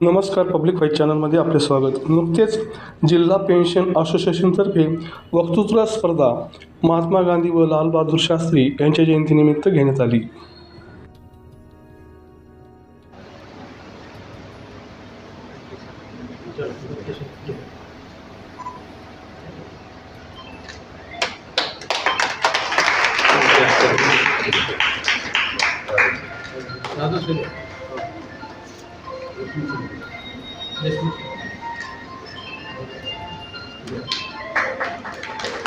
नमस्कार public white चॅनलमध्ये आपले स्वागत. नुकतेच जिल्हा पेन्शन असोसिएशनतर्फे वक्तृत्व स्पर्धा महात्मा गांधी व लालबहादूर शास्त्री यांच्या जयंतीनिमित्त घेण्यात आली.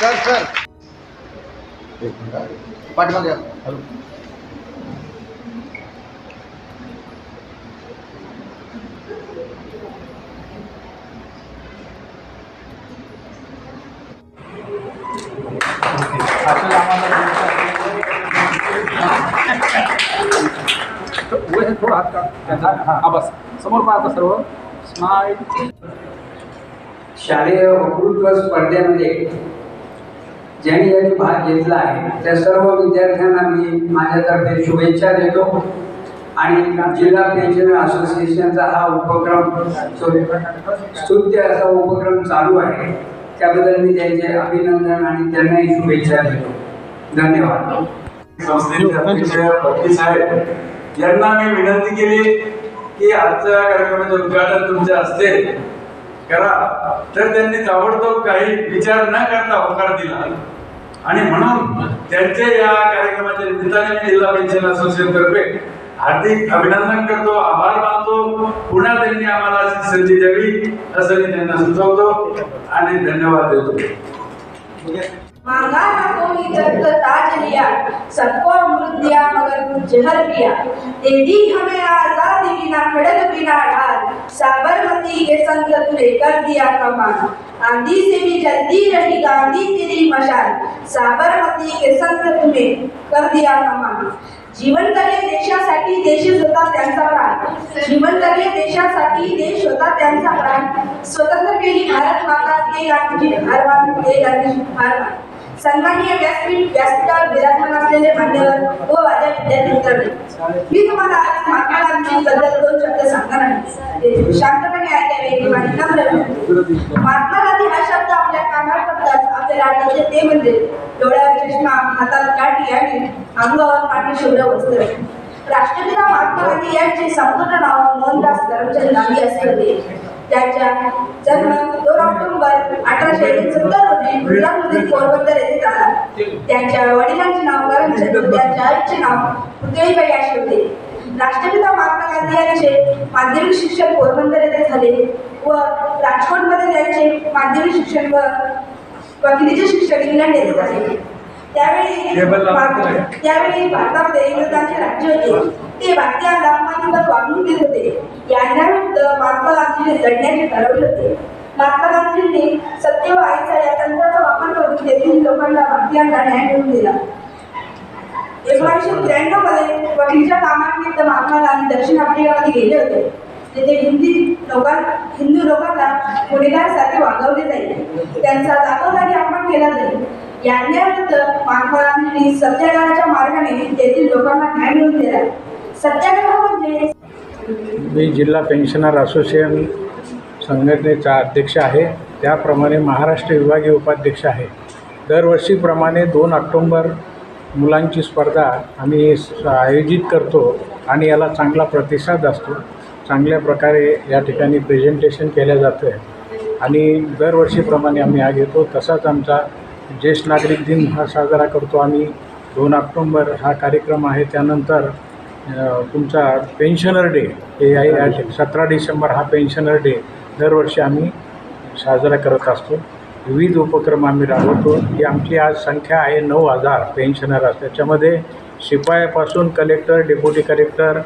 Sir sir. पाठीमागे या. हॅलो। हात त्यांचा हा बस समोर पाहता सर्व स्माईल शालेय वक्तृत्व स्पर्धेमध्ये ज्यांनी ज्यांनी भाग घेतला आहे त्या सर्व विद्यार्थ्यांना मी माझ्यातर्फे शुभेच्छा देतो आणि जिल्हा पेन्शन असोसिएशनचा हा उपक्रम स्तुत्य असा उपक्रम चालू आहे. त्याबद्दल मी त्यांचे अभिनंदन आणि त्यांनाही शुभेच्छा देतो. धन्यवाद. संस्थेचे अध्यक्ष साहेब यांना मी विनंती केली की आजच्या कार्यक्रमाचे उद्घाटन तुमच्या असते. करा. तर त्यांनी ताबडतोब काही विचार न करता होकार दिला. आणि म्हणून त्यांचे या कार्यक्रमाच्या निमित्ताने जिल्हा पेन्शन असोसिएशन तर्फे हार्दिक अभिनंदन करतो आभार मानतो. पुन्हा त्यांनी आम्हाला संधी द्यावी असं मी त्यांना सुचवतो आणि धन्यवाद देतो. मांगा ना कोई दर्द ताज लिया सबको अमृत दिया मगर कुछ जहर पिया. दे दी हमें आजादी बिना खड़ग बिना ढाल साबरमती के संग तूने कर दिया कमाल. आंधी से भी जल्दी रही गांधी तेरी मशाल साबरमती के संग तूने कर दिया कमाल. जीवन जगले देशासाठी देशच होता त्यांचा प्राण. जीवन जगले देशासाठी देश होता त्यांचा प्राण. स्वतंत्र केली भारत माता ते गांधीजी भारवान ते गांधीजी भारवान सन्माननीय व्यासपीठ व्यासपीठावर विराजमान असलेले मान्यवर व माझ्या विद्यार्थी मित्रांनो मी तुम्हाला आज महात्मा गांधी बद्दल दोन शब्द सांगणार आहे. शांतपणे ऐकावे ही नम्र महात्मा गांधी हा शब्द आपल्या कानावर पडताच आपल्याला आठवते ते म्हणजे डोळ्यावर चष्मा हातात काठी आणि अंगावर पाठी शुभ्र वस्त्र राष्ट्रपिता महात्मा गांधी यांचे संपूर्ण नाव मोहनदास करमचंद गांधी असे होते. त्यांच्या जन्म दोन ऑक्टोबर अठराशे एकोणसत्तर रोजी गुजरातमधील पोरबंदर येथे झाला. त्यांच्या वडिलांचे नाव करमचंद त्यांच्या आईचे नाव पुतळीबाई असे होते. राष्ट्रपिता महात्मा गांधी यांचे माध्यमिक शिक्षण पोरबंदर येथे झाले व राजकोटमध्ये त्यांचे माध्यमिक शिक्षण व वकिलीचे शिक्षण इंग्लंड येथे झाले. त्यावेळी भारतामध्ये इंग्रजांचे राज्य होते. ते भारतीयांना अपमानजनक वागणूक देत होते. या अन्यायाविरुद्ध महात्मा गांधींनी लढण्याचे ठरवले होते. महात्मा गांधींनी सत्य व अहिंसा या तंत्राचा वापर करून तेथील लोकांना भारतीयांना न्याय मिळवून दिला. एकोणीसशे त्र्याण्णवमध्ये वकीलच्या कामानिमित्त महात्मा गांधी दक्षिण आफ्रिकेमध्ये गेले होते. तेथे हिंदी लोकां हिंदू लोकांना गुन्हेगारांसारखे वागवले जाईल. त्यांचा जागोजागी अपमान केला जाईल. या अन्यायाविरुद्ध महात्मा गांधींनी सत्याग्रहाच्या मार्गाने तेथील लोकांना न्याय मिळवून दिला. सत्याग्रह म्हणजे मी जिल्हा पेन्शनर असोसिएशन संघटनेचा अध्यक्ष आहे. त्याप्रमाणे महाराष्ट्र विभागीय उपाध्यक्ष आहे. दरवर्षीप्रमाणे दोन ऑक्टोंबर मुलांची स्पर्धा आम्ही आयोजित करतो आणि याला चांगला प्रतिसाद असतो. चांगल्या प्रकारे या ठिकाणी प्रेझेंटेशन केलं जातं आहे आणि दरवर्षीप्रमाणे आम्ही हा घेतो. तसाच आमचा ज्येष्ठ नागरिक दिन हा साजरा करतो आम्ही. दोन ऑक्टोंबर हा कार्यक्रम आहे. त्यानंतर तुमचा पेन्शनर डे हे आहे सतरा डिसेंबर हा पेन्शनर डे दरवर्षी आम्ही साजरा करत असतो. विविध उपक्रम आम्ही राबवतो. ही आमची आज संख्या आहे नऊ हजार पेन्शनर त्याच्यामध्ये शिपायापासून कलेक्टर डेप्युटी कलेक्टर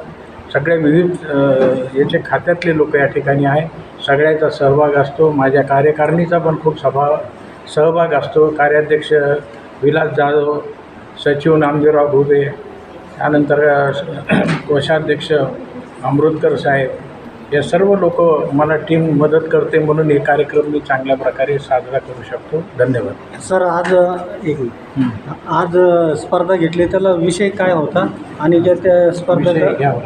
सगळे विविध याचे खात्यातले लोक या ठिकाणी आहे. सगळ्याचा सहभाग असतो. माझ्या कार्यकारिणीचा पण खूप सभा सहभाग असतो. कार्याध्यक्ष विलास जाधव सचिव नामदेवराव घुबे त्यानंतर कोषाध्यक्ष अमृतकर साहेब हे सर्व लोक मला टीम मदत करते म्हणून हे कार्यक्रम मी चांगल्या प्रकारे साजरा करू शकतो. धन्यवाद. सर आज एक मिनिट. आज स्पर्धा घेतली त्याला विषय काय होता? आणि ज्या त्या घ्यावा.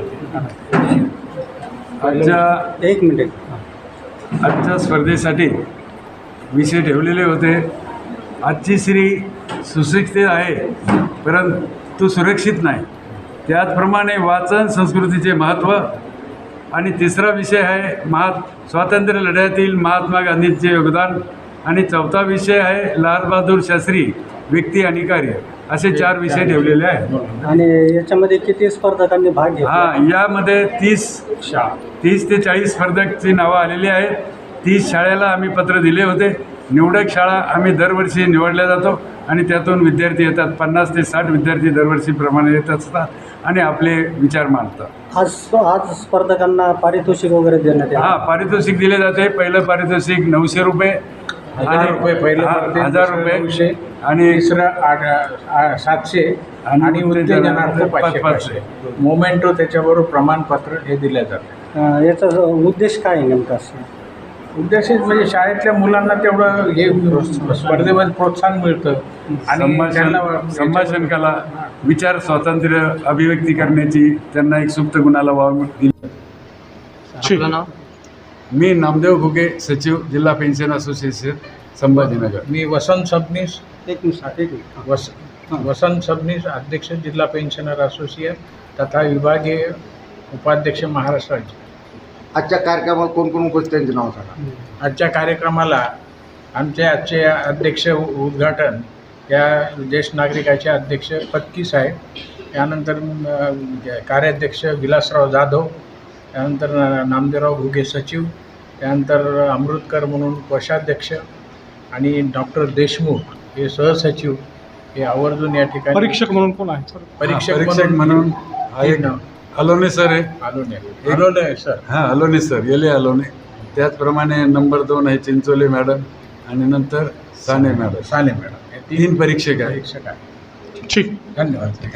आजच्या एक मिनिट. आजच्या स्पर्धेसाठी विषय ठेवलेले होते. आजची स्त्री सुशिक्षित आहे परंतु सुरक्षित नाही. त्याचप्रमाणे वाचन संस्कृतीचे महत्त्व आणि तिसरा विषय आहे महा स्वातंत्र्य लढ्यातील महात्मा गांधींचे योगदान. आणि चौथा विषय आहे लालबहादूर शास्त्री व्यक्ती आणि कार्य. असे चार विषय ठेवलेले आहेत. आणि याच्यामध्ये किती स्पर्धकांनी भाग घेतला? हा यामध्ये तीस तीस ते चाळीस स्पर्धकची नावं आलेली आहेत. तीस शाळेला आम्ही पत्र दिले होते. निवडक शाळा आम्ही दरवर्षी निवडल्या जातो आणि त्यातून विद्यार्थी येतात. पन्नास ते साठ विद्यार्थी दरवर्षीप्रमाणे येत असतात आणि आपले विचार मांडतात. आज आज स्पर्धकांना पारितोषिक वगैरे देण्यात हा पारितोषिक दिले जाते. पहिलं पारितोषिक नऊशे रुपये हजार रुपये पहिलं हा, हजार दुसरं रुपये नऊशे, आणि आ- सातशे आणि उत्तेजनार्थ पाचशे मोमेंटो त्याच्याबरोबर प्रमाणपत्र हे दिलं जातं. याचा उद्देश काय आहे नेमका असं? उद्देशित म्हणजे शाळेतल्या मुलांना तेवढं हे स्पर्धेमध्ये प्रोत्साहन मिळतं. आणि संभाषण त्यांना संभाषण कला विचार स्वातंत्र्य अभिव्यक्ती करण्याची त्यांना एक सुप्त गुणाला वाव दिली मी नामदेव घुगे सचिव जिल्हा पेन्शन असोसिएशन संभाजीनगर. मी वसंत सबनीस एक मिनिट एक मिनिट. वस वसंत सबनीस अध्यक्ष जिल्हा पेन्शनर असोसिएशन तथा विभागीय उपाध्यक्ष महाराष्ट्र राज्य. आजच्या कार्यक्रमाला कोण कोण उपस्थित त्यांचे नाव सांगा. आजच्या कार्यक्रमाला आमचे आजचे अध्यक्ष उ- उद्घाटन या ज्येष्ठ नागरिकाचे अध्यक्ष पत्की साहेब त्यानंतर कार्याध्यक्ष विलासराव जाधव त्यानंतर नामदेवराव घुगे सचिव त्यानंतर अमृतकर म्हणून कोषाध्यक्ष आणि डॉक्टर देशमुख हे सहसचिव हे आवर्जून या ठिकाणी परीक्षक म्हणून कोण आहे परीक्षक परीक्षक म्हणून अलोने सर आहे. आलोने आलोने सर. हां अलोने सर येले अलोने. त्याचप्रमाणे नंबर दोन आहे चिंचोले मॅडम आणि नंतर साने मॅडम. साने मॅडम. हे तीन परीक्षक आहे आहे ठीक. धन्यवाद.